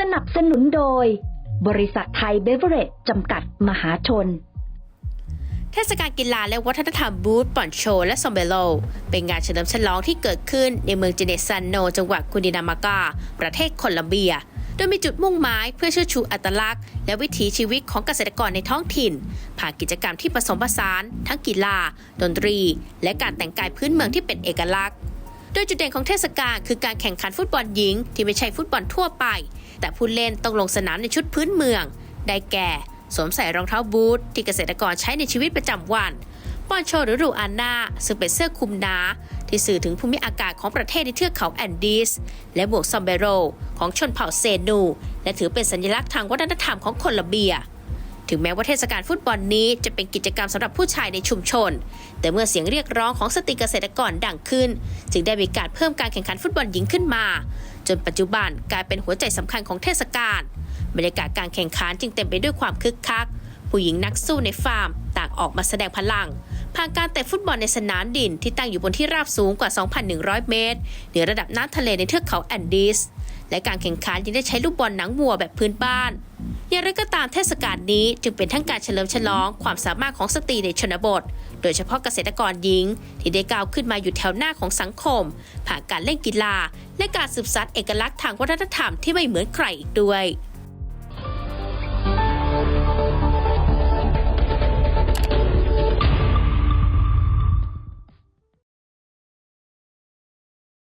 สนับสนุนโดย บริษัทไทยเบเวอเรจจำกัดมหาชน เทศกาลกีฬาและวัฒนธรรมบูธป่อนโชและซอมเบโล เป็นงานเฉลิมฉลองที่เกิดขึ้นในเมืองเจเนซันโน จังหวัดกุดินามากา ประเทศโคลัมเบียโดยมีจุดมุ่งหมายเพื่อเชิดชูอัตลักษณ์ และวิถีชีวิตของเกษตรกรในท้องถิ่น ผ่านกิจกรรมที่ผสมผสาน ทั้งกีฬา ดนตรี และการแต่งกายพื้นเมืองที่เป็นเอกลักษณ์ โดยจุดเด่นของเทศกาลคือการแข่งขันฟุตบอลหญิง ที่ไม่ใช่ฟุตบอลทั่วไป แต่ผู้เล่นต้องลงสนามในชุดพื้นเมือง ได้แก่ สวมใส่รองเท้าบูทที่เกษตรกรใช้ในชีวิตประจำวันปอนโชหรือรูอาน่าซึ่งเป็นเสื้อคลุมหนาที่สื่อถึงภูมิอากาศของประเทศในเทือกเขาแอนดีส และหมวกซอมเบโร ของชนเผ่าเซนู และถือเป็นสัญลักษณ์ทางวัฒนธรรมของโคลอมเบีย ถึงแม้ว่าเทศกาลฟุตบอลนี้จะเป็นกิจกรรมสำหรับผู้ชายในชุมชน แต่เมื่อเสียงเรียกร้องของสตรีเกษตรกรดังขึ้น จึงได้มีการเพิ่มการแข่งขันฟุตบอลหญิงขึ้นมา จนปัจจุบันกลายเป็นหัวใจสำคัญของเทศกาลบรรยากาศการแข่งขันจึงเต็มไปด้วยความคึกคัก ผู้หญิงนักสู้ในฟาร์ม ต่างออกมาแสดงพลังผ่านการเตะฟุตบอลในสนามดินที่ตั้งอยู่บนที่ราบสูงกว่า 2,100 เมตรเหนือระดับน้ำทะเลในเทือกเขาแอนดีสและการแข่งขันยังได้ใช้ลูกบอลหนังวัวแบบพื้นบ้าน อย่างไรก็ตามเทศกาลนี้จึงเป็นทั้งการเฉลิมฉลองความสามารถของสตรีในชนบท โดยเฉพาะเกษตรกรหญิง ที่ได้ก้าวขึ้นมาอยู่แถวหน้าของสังคม ผ่านการเล่นกีฬา และการสืบสานเอกลักษณ์ทางวัฒนธรรมที่ไม่เหมือนใครอีกด้วย